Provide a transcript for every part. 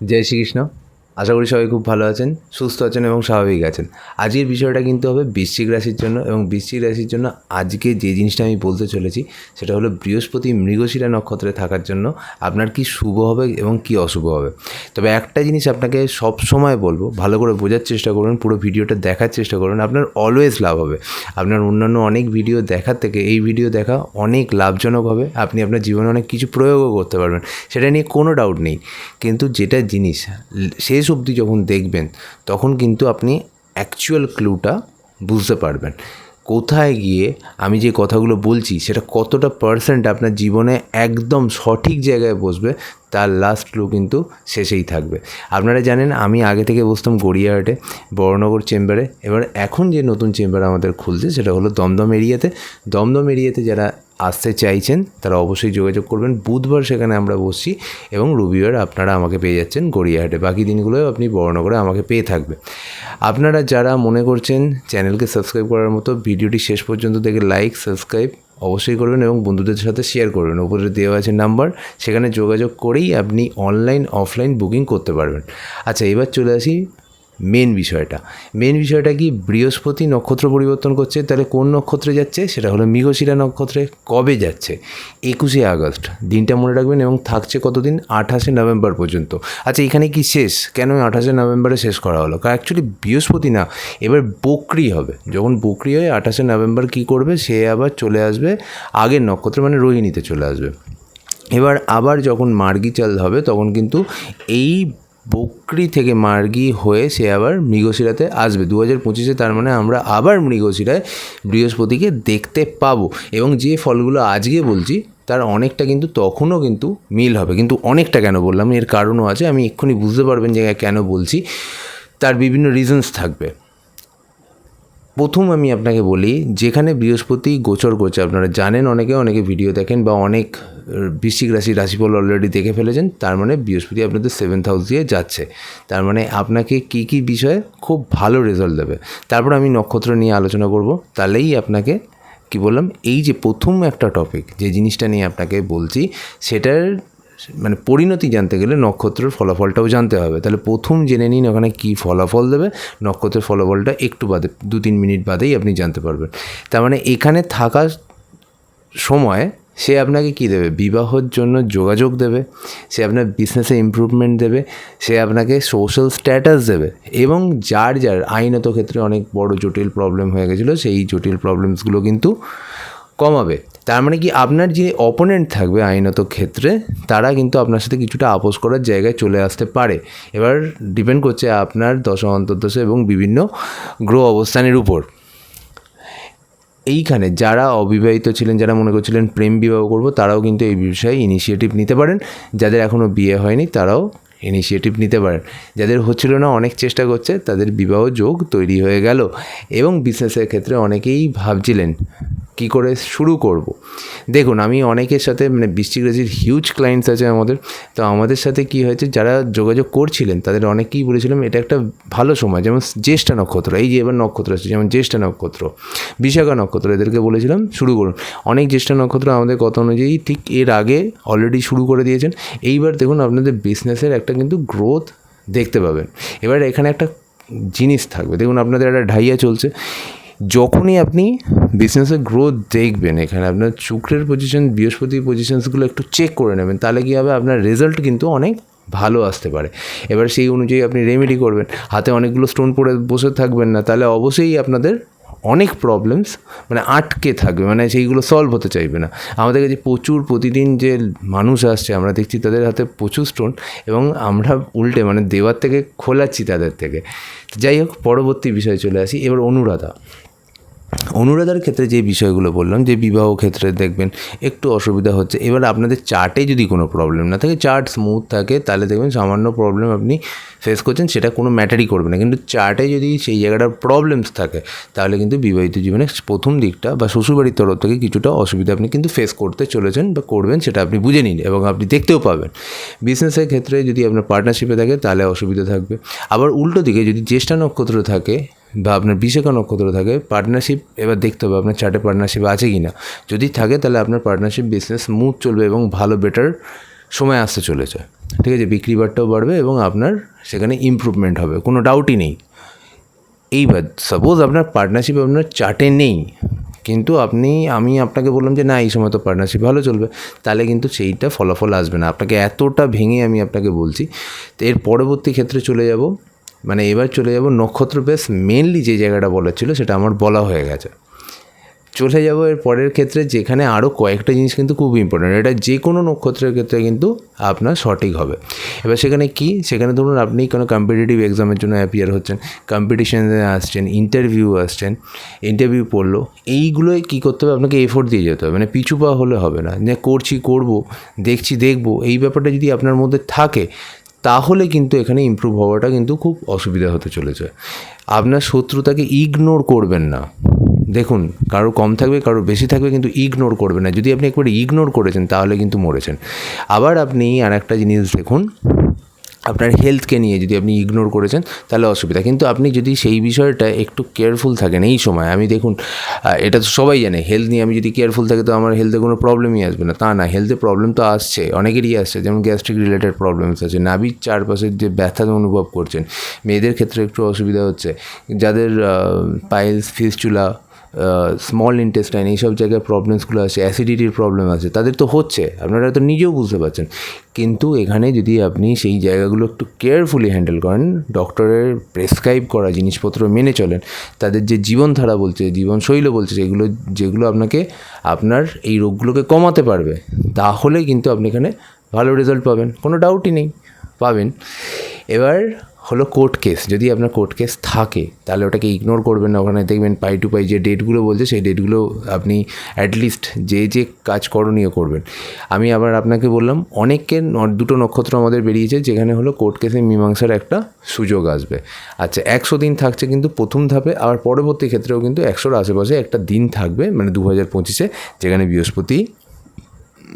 জয় শ্রীকৃষ্ণ আশা করি সবাই খুব ভালো আছেন, সুস্থ আছেন এবং স্বাভাবিক আছেন। আজকের বিষয়টা কিন্তু হবে বৃশ্চিক রাশির জন্য এবং বৃশ্চিক রাশির জন্য আজকে যে জিনিসটা আমি বলতে চলেছি সেটা হলো বৃহস্পতি মৃগশিরা নক্ষত্রে থাকার জন্য আপনার কি শুভ হবে এবং কি অশুভ হবে। তবে একটা জিনিস আপনাকে সব সময় বলব, ভালো করে বোঝার চেষ্টা করুন, পুরো ভিডিওটা দেখার চেষ্টা করুন, আপনার অলওয়েজ লাভ হবে। আপনার অন্যান্য অনেক ভিডিও দেখার থেকে এই ভিডিও দেখা অনেক লাভজনক হবে, আপনি আপনার জীবনে অনেক কিছু প্রয়োগও করতে পারবেন, সেটা নিয়ে কোনো ডাউট নেই। কিন্তু যেটা জিনিস শেষ অবধি যখন দেখবেন, তখন কিন্তু আপনি অ্যাকচুয়াল ক্লুটা বুঝতে পারবেন। কোথায় গিয়ে আমি যে কথাগুলো বলছি, সেটা কতটা পার্সেন্ট আপনার জীবনে একদম সঠিক জায়গায় বসবে, তার লাস্ট ক্লু কিন্তু শেষেই থাকবে। আপনারা জানেন, আমি আগে থেকে বসতাম গড়িয়াহাটে, বড়নগর চেম্বারে এবার এখন যে নতুন চেম্বার আমাদের খুলছে, সেটা হলো দমদম এরিয়াতে দমদম এরিয়াতে যারা আসতে চাইছেন, তারা অবশ্যই যোগাযোগ করবেন। বুধবার সেখানে আমরা বসছি এবং রবিবার আপনারা আমাকে পেয়ে যাচ্ছেন গড়িয়াহাটে। বাকি দিনগুলোও আপনি বড়নগরে আমাকে পেয়ে থাকবে আপনারা যারা মনে করছেন চ্যানেলকে সাবস্ক্রাইব করার মতো, ভিডিওটি শেষ পর্যন্ত দেখে লাইক, সাবস্ক্রাইব অবশ্যই করবেন এবং বন্ধুদের সাথে শেয়ার করবেন। ওপরে দেওয়া আছে নাম্বার, সেখানে যোগাযোগ করেই আপনি অনলাইন, অফলাইন বুকিং করতে পারবেন। আচ্ছা এবার চলে আসি মেন বিষয়টা। মেন বিষয়টা কি, বৃহস্পতি নক্ষত্র পরিবর্তন করছে, তাহলে কোন নক্ষত্রে যাচ্ছে? সেটা হলো মৃগশিরা নক্ষত্রে কবে যাচ্ছে? একুশে আগস্ট, দিনটা মনে রাখবেন, এবং থাকছে কতদিন? আঠাশে নভেম্বর পর্যন্ত। আচ্ছা এখানে কি শেষ? কেন আঠাশে নভেম্বরে শেষ করা হলো? কারণ অ্যাকচুয়ালি বৃহস্পতি না, এবার বকরি হবে। যখন বকরি হয়, আঠাশে নভেম্বর কী করবে? সে আবার চলে আসবে, আগের নক্ষত্র মানে রোহিণীতে চলে আসবে। এবার আবার যখন মার্গি চাল হবে, তখন কিন্তু এই বকরি থেকে মার্গি হয়ে সে আবার মৃগশিরাতে আসবে। দু হাজার পঁচিশে তার মানে আমরা আবার মৃগশিরায় বৃহস্পতিকে দেখতে পাবো। এবং যে ফলগুলো আজকে বলছি, তার অনেকটা কিন্তু তখনও কিন্তু মিল হবে। কিন্তু অনেকটা কেন বললাম? এর কারণও আছে, আমি এক্ষুনি বুঝতে পারবেন যে কেন বলছি। তার বিভিন্ন রিজনস থাকবে। প্রথম আমি আপনাকে বলি, যেখানে বৃহস্পতি গোচর করছে, আপনারা জানেন অনেকে অনেকে ভিডিও দেখেন বা অনেক বৃশ্চিক রাশি রাশিফল অলরেডি দেখে ফেলেছেন, তার মানে বৃহস্পতি আপনাদের সেভেন্থ হাউস দিয়ে যাচ্ছে। তার মানে আপনাকে কী কী বিষয়ে খুব ভালো রেজাল্ট দেবে। তারপর আমি নক্ষত্র নিয়ে আলোচনা করব, তাহলেই আপনাকে, কি বললাম, এই যে প্রথম একটা টপিক যে জিনিসটা নিয়ে আপনাকে বলছি, সেটার মানে পরিণতি জানতে গেলে নক্ষত্রের ফলাফলটাও জানতে হবে। তাহলে প্রথম জেনে নিন ওখানে কী ফলাফল দেবে, নক্ষত্রের ফলাফলটা একটু বাদে দু তিন মিনিট বাদেই আপনি জানতে পারবেন। তার মানে এখানে থাকার সময় সে আপনাকে কী দেবে? বিবাহর জন্য যোগাযোগ দেবে, সে আপনার বিজনেসে ইমপ্রুভমেন্ট দেবে, সে আপনাকে সোশ্যাল স্ট্যাটাস দেবে এবং যার যার আইনত ক্ষেত্রে অনেক বড় জটিল প্রবলেম হয়ে গেছিল, সেই জটিল প্রবলেমসগুলো কিন্তু কমাবে। তার মানে কি আপনার যে অপোনেন্ট থাকবে আইনত ক্ষেত্রে, তারা কিন্তু আপনার সাথে কিছুটা আপোষ করার জায়গায় চলে আসতে পারে। এবার ডিপেন্ড করছে আপনার দশা অন্তর্দশা এবং বিভিন্ন গ্রহ অবস্থানের উপর। এইখানে যারা অবিবাহিত ছিলেন, যারা মনে করছিলেন প্রেম বিবাহ করব, তারাও কিন্তু এই বিষয়ে ইনিশিয়েটিভ নিতে পারেন। যাদের এখনও বিয়ে হয়নি, তারাও ইনিশিয়েটিভ নিতে পারেন। যাদের হচ্ছিল না, অনেক চেষ্টা করছে, তাদের বিবাহ যোগ তৈরি হয়ে গেল। এবং বিজনেসের ক্ষেত্রে অনেকেই ভাবছিলেন কী করে শুরু করব। দেখুন, আমি অনেকের সাথে মানে বৃষ্টিক রাশির হিউজ ক্লায়েন্টস আছে আমাদের। তো আমাদের সাথে কি হয়েছে, যারা যোগাযোগ করছিলেন, তাদের অনেকেই বলেছিলাম, এটা একটা ভালো সময়। যেমন জ্যেষ্ঠা নক্ষত্র, এই যে এবার নক্ষত্র আছে যেমন জ্যেষ্ঠা নক্ষত্র, বিশাখা নক্ষত্র, এদেরকে বলেছিলাম, শুরু করুন। অনেক জ্যেষ্ঠা নক্ষত্র আমাদের কথা অনুযায়ী ঠিক এর আগে অলরেডি শুরু করে দিয়েছেন। এইবার দেখুন, আপনাদের বিজনেসের একটা কিন্তু গ্রোথ দেখতে পাবেন। এবার এখানে একটা জিনিস থাকবে। দেখুন, আপনাদের একটা ঢাইয়া চলছে। যখনই আপনি বিজনেসের গ্রোথ দেখবেন, এখানে আপনার শুক্রের পজিশন বৃহস্পতির পজিশনসগুলো একটু চেক করে নেবেন, তাহলে কী হবে? আপনার রেজাল্ট কিন্তু অনেক ভালো আসতে পারে। এবার সেই অনুযায়ী আপনি রেমেডি করবেন। হাতে অনেকগুলো স্টোন পড়ে, বসে থাকবেন না, তাহলে অবশ্যই আপনাদের অনেক প্রবলেমস মানে আটকে থাকবে মানে সেইগুলো সলভ হতে চাইবে না। আমাদের কাছে প্রচুর প্রতিদিন যে মানুষ আসছে, আমরা দেখছি তাদের হাতে প্রচুর স্টোন এবং আমরা উল্টে মানে দেওয়ার থেকে, খোলাচ্ছি তাদের থেকে। যাই হোক, পরবর্তী বিষয়ে চলে আসি। এবার অনুরাধা। অনুরাধার ক্ষেত্রে যে বিষয়গুলো বললাম, যে বিবাহ ক্ষেত্রে দেখবেন একটু অসুবিধা হচ্ছে। এবার আপনাদের চার্টে যদি কোনো প্রবলেম না থাকে চার্ট স্মুথ থাকে, তাহলে দেখবেন সামান্য প্রবলেম আপনি ফেস করছেন, সেটা কোনো ম্যাটারই করবে না। কিন্তু চার্টে যদি সেই জায়গাটার প্রবলেমস থাকে, তাহলে কিন্তু বিবাহিত জীবনে প্রথম দিকটা বা শ্বশুরবাড়ির তরফ থেকে কিছুটা অসুবিধা আপনি কিন্তু ফেস করতে চলেছেন বা করবেন, সেটা আপনি বুঝে নিন এবং আপনি দেখতেও পাবেন। বিজনেসের ক্ষেত্রে যদি আপনার পার্টনারশিপে থাকে, তাহলে অসুবিধা থাকবে। আবার উল্টো দিকে যদি জ্যেষ্ঠা নক্ষত্র থাকে বা আপনার বিশাখা নক্ষত্র থাকে পার্টনারশিপ এবার দেখতে হবে আপনার চার্টে পার্টনারশিপ আছে কি না যদি থাকে তাহলে আপনার পার্টনারশিপ বিজনেস স্মুথ চলবে এবং ভালো বেটার সময় আসতে চলেছে। ঠিক আছে? বিক্রি বাট্টাও বাড়বে এবং আপনার সেখানে ইমপ্রুভমেন্ট হবে, কোনো ডাউটই নেই। এইবার সাপোজ আপনার পার্টনারশিপ আপনার চার্টে নেই, কিন্তু আপনি, আমি আপনাকে বললাম যে না, এই সময় তো পার্টনারশিপ ভালো চলবে, তাহলে কিন্তু সেইটা ফলাফল আসবে না। আপনাকে এতটা ভেঙে আমি আপনাকে বলছি, তো এর পরবর্তী ক্ষেত্রে চলে যাব। মানে এবার চলে যাব নক্ষত্র বেশ মেনলি যে জায়গাটা বলার ছিল সেটা আমার বলা হয়ে গেছে। চলে যাব এর পরের ক্ষেত্রে যেখানে আরও কয়েকটা জিনিস কিন্তু খুব ইম্পর্টেন্ট এটা যে কোনো নক্ষত্রের ক্ষেত্রে কিন্তু আপনার সঠিক হবে। এবার সেখানে কি? সেখানে ধরুন আপনি কোনো কম্পিটিটিভ এক্সামের জন্য অ্যাপিয়ার হচ্ছেন কম্পিটিশানে আসছেন ইন্টারভিউ আসছেন ইন্টারভিউ পড়ল এইগুলোই কী করতে হবে? আপনাকে এফোর্ট দিয়ে যেতে হবে মানে পিছু পা হলে হবে না। যে করছি, করব, দেখছি, দেখব, এই ব্যাপারটা যদি আপনার মধ্যে থাকে তাহলে কিন্তু এখানে ইম্প্রুভ হওয়াটা কিন্তু খুব অসুবিধা হতে চলেছে। আপনার শত্রুতাকে ইগনোর করবেন না। দেখুন, কারও কম থাকবে, কারও বেশি থাকবে কিন্তু ইগনোর করবে না। যদি আপনি একবার ইগনোর করেছেন, তাহলে কিন্তু মরেছেন। আবার আপনি আর একটা জিনিস দেখুন আপনার হেলথকে নিয়ে যদি আপনি ইগনোর করেছেন, তাহলে অসুবিধা। কিন্তু আপনি যদি সেই বিষয়টা একটু কেয়ারফুল থাকেন, এই সময়, আমি দেখুন এটা তো সবাই জানে হেলথ নিয়ে আমি যদি কেয়ারফুল থাকি, তো আমার হেলথে কোনো প্রবলেমই আসবে না। তা না হেলথে প্রবলেম তো আসছে, অনেকেরই আসছে, যেমন গ্যাস্ট্রিক রিলেটেড প্রবলেমস আছে। নাভির চারপাশের যে ব্যথা অনুভব করছেন, মেয়েদের ক্ষেত্রে একটু অসুবিধা হচ্ছে। যাদের পাইলস ফিসচুলা স্মল ইন্টেস্টাইন এইসব জায়গায় প্রবলেমসগুলো আছে অ্যাসিডিটির প্রবলেম আছে, তাদের তো হচ্ছে, আপনারা তো নিজেও বুঝতে পারছেন। কিন্তু এখানে যদি আপনি সেই জায়গাগুলো একটু কেয়ারফুলি হ্যান্ডেল করেন ডক্টরের প্রেসক্রাইব করা জিনিসপত্র মেনে চলেন, তাদের যে জীবনধারা বলছে, জীবনশৈলী বলছে যেগুলো যেগুলো আপনাকে, আপনার এই রোগগুলোকে কমাতে পারবে, তাহলে কিন্তু আপনি এখানে ভালো রেজাল্ট পাবেন, কোনো ডাউটই নেই, পাবেন। এবার হলো কোর্ট কেস যদি আপনার কোর্ট কেস থাকে, তাহলে ওটাকে ইগনোর করবেন না। ওখানে দেখবেন পাই টু পাই যে ডেটগুলো বলছে, সেই ডেটগুলো আপনি অ্যাটলিস্ট যে যে কাজ করণীয় করবেন। আমি আবার আপনাকে বললাম অনেকের ন- দুটো নক্ষত্র আমাদের বেরিয়েছে, যেখানে হলো কোর্ট কেসে মীমাংসার একটা সুযোগ আসবে। আচ্ছা একশো দিন থাকছে কিন্তু প্রথম ধাপে, আবার পরবর্তী ক্ষেত্রেও কিন্তু একশোর আশেপাশে একটা দিন থাকবে মানে দু হাজার পঁচিশে, যেখানে বৃহস্পতি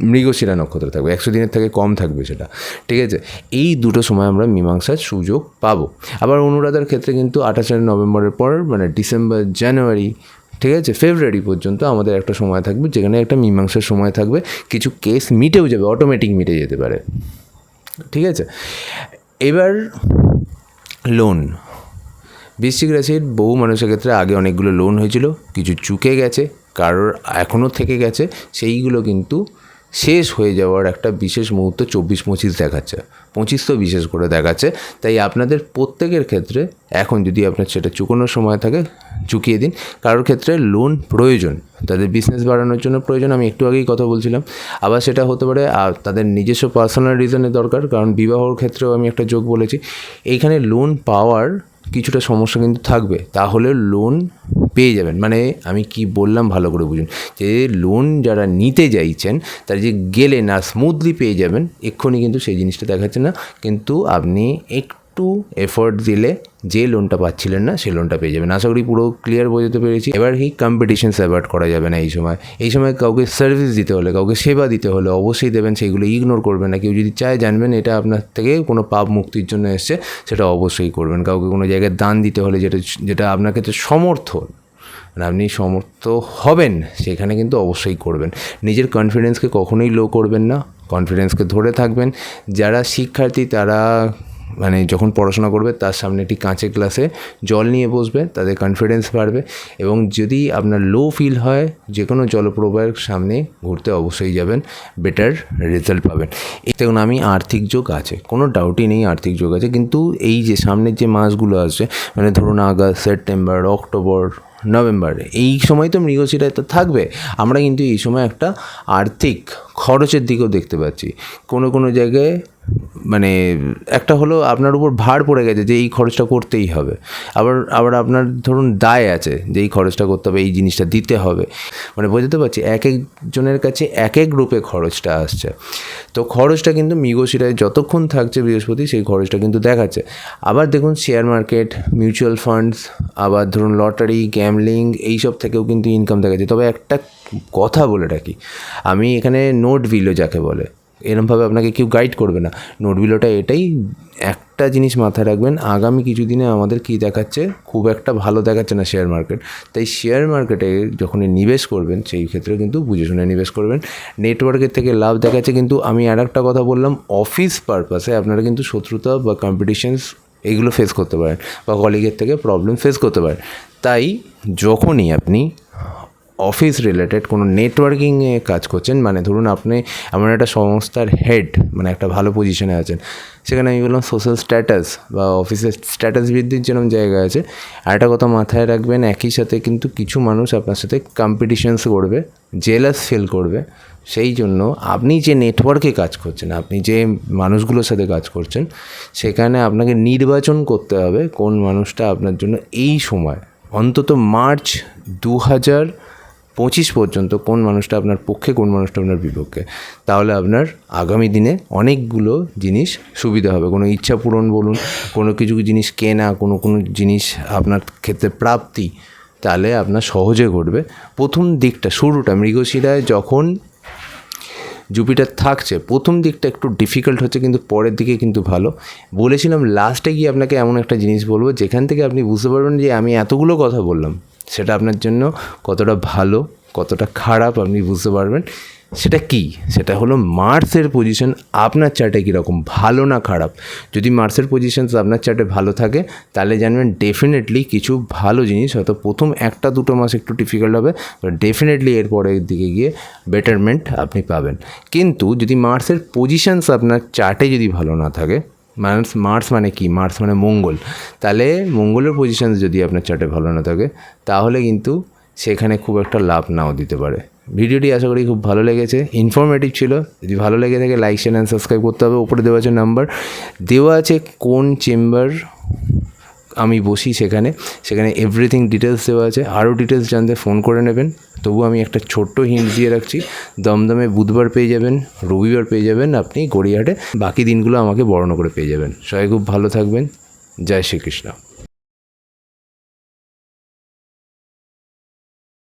মৃগশিরা নক্ষত্র থাকবে। একশো দিনের থেকে কম থাকবে সেটা। ঠিক আছে? এই দুটো সময় আমরা মীমাংসার সুযোগ পাবো। আবার অনুরাধার ক্ষেত্রে কিন্তু আঠাশে নভেম্বরের পর মানে ডিসেম্বর, জানুয়ারি, ঠিক আছে? ফেব্রুয়ারি পর্যন্ত আমাদের একটা সময় থাকবে, যেখানে একটা মীমাংসার সময় থাকবে। কিছু কেস মিটেও যাবে অটোমেটিক মিটে যেতে পারে। ঠিক আছে? এবার লোন বৃশ্চিক রাশির বহু মানুষের ক্ষেত্রে আগে অনেকগুলো লোন হয়েছিল। কিছু চুকে গেছে, কারোর এখনও থেকে গেছে। সেইগুলো কিন্তু শেষ হয়ে যাওয়ার একটা বিশেষ মুহূর্ত চব্বিশ পঁচিশ দেখাচ্ছে। পঁচিশ তো বিশেষ করে দেখাচ্ছে। তাই আপনাদের প্রত্যেকের ক্ষেত্রে এখন যদি আপনার সেটা চুকানোর সময় থাকে, চুকিয়ে দিন। কারোর ক্ষেত্রে লোন প্রয়োজন, তাদের বিজনেস বাড়ানোর জন্য প্রয়োজন। আমি একটু আগেই কথা বলছিলাম। আবার সেটা হতে পারে আর তাদের নিজস্ব পার্সোনাল রিজনের দরকার। কারণ বিবাহর ক্ষেত্রেও আমি একটা যোগ বলেছি। এইখানে লোন পাওয়ার কিছুটা সমস্যা কিন্তু থাকবে, তাহলে লোন পেয়ে যাবেন। মানে আমি কি বললাম ভালো করে বুঝুন, যে লোন যারা নিতে চাইছেন তারা যে গেলে না স্মুথলি পেয়ে যাবেন, এক্ষুনি কিন্তু সেই জিনিসটা দেখাচ্ছে না। কিন্তু আপনি একটু এফোর্ট দিলে যে লোনটা পাচ্ছিলেন না সে লোনটা পেয়ে যাবেন। আশা করি পুরো ক্লিয়ার বোঝাতে পেরেছি। এবার কি কম্পিটিশনস অ্যাভয়েড করা যাবে না এই সময়। এই সময় কাউকে সার্ভিস দিতে হলে, কাউকে সেবা দিতে হলে অবশ্যই দেবেন, সেইগুলো ইগনোর করবেন না। কেউ যদি চায় জানবেন, এটা আপনার থেকে কোনো পাপ মুক্তির জন্য এসছে, সেটা অবশ্যই করবেন। কাউকে কোনো জায়গায় দান দিতে হলে যেটা যেটা আপনার ক্ষেত্রে সমর্থন মানে আপনি সমর্থ হবেন, সেখানে কিন্তু অবশ্যই করবেন। নিজের কনফিডেন্সকে কখনোই লো করবেন না। কনফিডেন্সকে ধরে থাকবেন। যারা শিক্ষার্থী, তারা মানে যখন পড়াশোনা করবে, তার সামনে একটি কাঁচের গ্লাসে জল নিয়ে বসবে, তাদের কনফিডেন্স বাড়বে এবং যদি আপনার লো ফিল হয় যে কোনো জলপ্রবাহের সামনে ঘুরতে অবশ্যই যাবেন বেটার রেজাল্ট পাবেন। দেখুন, আমি আর্থিক যোগ আছে, কোনো ডাউটই নেই আর্থিক যোগ আছে, কিন্তু এই যে সামনের যে মাসগুলো আসছে মানে ধরুন আগস্ট সেপ্টেম্বর অক্টোবর নভেম্বর এই সময় তো মৃগশিরায় তো থাকবে। আমরা কিন্তু এই সময় একটা আর্থিক খরচের দিকেও দেখতে পাচ্ছি। কোনো কোনো জায়গায় মানে একটা হলো আপনার উপর ভার পড়ে গেছে যে এই খরচটা করতেই হবে। আবার আবার আপনার ধরুন দায় আছে যে এই খরচটা করতে হবে, এই জিনিসটা দিতে হবে। মানে বোঝাতে পারছি, এক একজনের কাছে এক এক রূপে খরচটা আসছে। তো খরচটা কিন্তু মৃগশিরায় যতক্ষণ থাকছে বৃহস্পতি, সেই খরচটা কিন্তু দেখাচ্ছে। আবার দেখুন শেয়ার মার্কেট মিউচুয়াল ফান্ডস আবার ধরুন লটারি গ্যামলিং এইসব থেকেও কিন্তু ইনকাম দেখাচ্ছে। তবে একটা কথা বলে রাখি, আমি এখানে নোট ভিলো যাকে বলে এরমভাবে আপনাকে কেউ গাইড করবে না। নোট বিলোটা এটাই। একটা জিনিস মাথায় রাখবেন, আগামী কিছু দিনে আমাদের কী দেখাচ্ছে, খুব একটা ভালো দেখাচ্ছে না শেয়ার মার্কেট তাই শেয়ার মার্কেটে যখন নিবেশ করবেন, সেই ক্ষেত্রে কিন্তু বুঝে শুনে নিবেশ করবেন। নেটওয়ার্কের থেকে লাভ দেখাচ্ছে কিন্তু, আমি আর একটা কথা বললাম অফিস পারপাসে আপনারা কিন্তু শত্রুতা বা কম্পিটিশনস এগুলো ফেস করতে পারেন বা কলিগের থেকে প্রবলেম ফেস করতে পারেন। তাই যখনই আপনি অফিস রিলেটেড কোনো নেটওয়ার্কিংয়ে কাজ করছেন মানে ধরুন আপনি এমন একটা সংস্থার হেড মানে একটা ভালো পজিশনে আছেন, সেখানে আমি বললাম সোশ্যাল স্ট্যাটাস বা অফিসের স্ট্যাটাস বৃদ্ধির যেরকম জায়গা আছে, আর একটা কথা মাথায় রাখবেন, একই সাথে কিন্তু কিছু মানুষ আপনার সাথে কম্পিটিশনস করবে জেলাস ফিল করবে, সেই জন্য আপনি যে নেটওয়ার্কে কাজ করছেন, আপনি যে মানুষগুলোর সাথে কাজ করছেন, সেখানে আপনাকে নির্বাচন করতে হবে কোন মানুষটা আপনার জন্য এই সময়, অন্তত মার্চ দু হাজার পঁচিশ পর্যন্ত কোন মানুষটা আপনার পক্ষে, কোন মানুষটা আপনার বিপক্ষে। তাহলে আপনার আগামী দিনে অনেকগুলো জিনিস সুবিধা হবে। কোনো ইচ্ছা পূরণ বলুন, কোনো কিছু জিনিস কেনা, কোনো কোনো জিনিস আপনার ক্ষেত্রে প্রাপ্তি, তাহলে আপনার সহজে ঘটবে। প্রথম দিকটা, শুরুটা, মৃগশিরায় যখন জুপিটার থাকছে, প্রথম দিকটা একটু ডিফিকাল্ট হচ্ছে, কিন্তু পরের দিকে কিন্তু ভালো। বলেছিলাম লাস্টে গিয়ে আপনাকে এমন একটা জিনিস বলব, যেখান থেকে আপনি বুঝতে পারবেন যে আমি এতগুলো কথা বললাম। সেটা আপনার জন্য কতটা ভালো, কতটা খারাপ আপনি বুঝতে পারবেন। সেটা কি? সেটা হলো মার্সের পজিশন আপনার চার্টে কীরকম ভালো না খারাপ। যদি মার্সের পজিশন আপনার চার্টে ভালো থাকে, তাহলে জানবেন ডেফিনেটলি কিছু ভালো জিনিস, হয়তো প্রথম একটা দুটো মাস একটু ডিফিকাল্ট হবে ডেফিনেটলি এরপরের দিকে গিয়ে বেটারমেন্ট আপনি পাবেন। কিন্তু যদি মার্সের পজিশনস আপনার চার্টে যদি ভালো না থাকে মার্স মার্স মানে কি? মার্স মানে মঙ্গল। তাহলে মঙ্গলের পজিশান যদি আপনার চার্টে ভালো না থাকে, তাহলে কিন্তু সেখানে খুব একটা লাভ নাও দিতে পারে। ভিডিওটি আশা করি খুব ভালো লেগেছে। ইনফরমেটিভ ছিল। যদি ভালো লেগে থাকে লাইক শেয়ার অ্যান্ড সাবস্ক্রাইব করতে হবে। ওপরে দেওয়া আছে নাম্বার দেওয়া আছে কোন চেম্বার আমি বসি সেখানে। সেখানে এভরিথিং ডিটেলস দেওয়া আছে। আরও ডিটেলস জানতে ফোন করে নেবেন। তবু আমি একটা ছোট্ট হিন্ট দিয়ে রাখছি। দমদমে বুধবার পেয়ে যাবেন, রবিবার পেয়ে যাবেন আপনি গড়িয়াহাটে। বাকি দিনগুলো আমাকে বর্ণ করে পেয়ে যাবেন। সবাই খুব ভালো থাকবেন। জয় শ্রীকৃষ্ণ।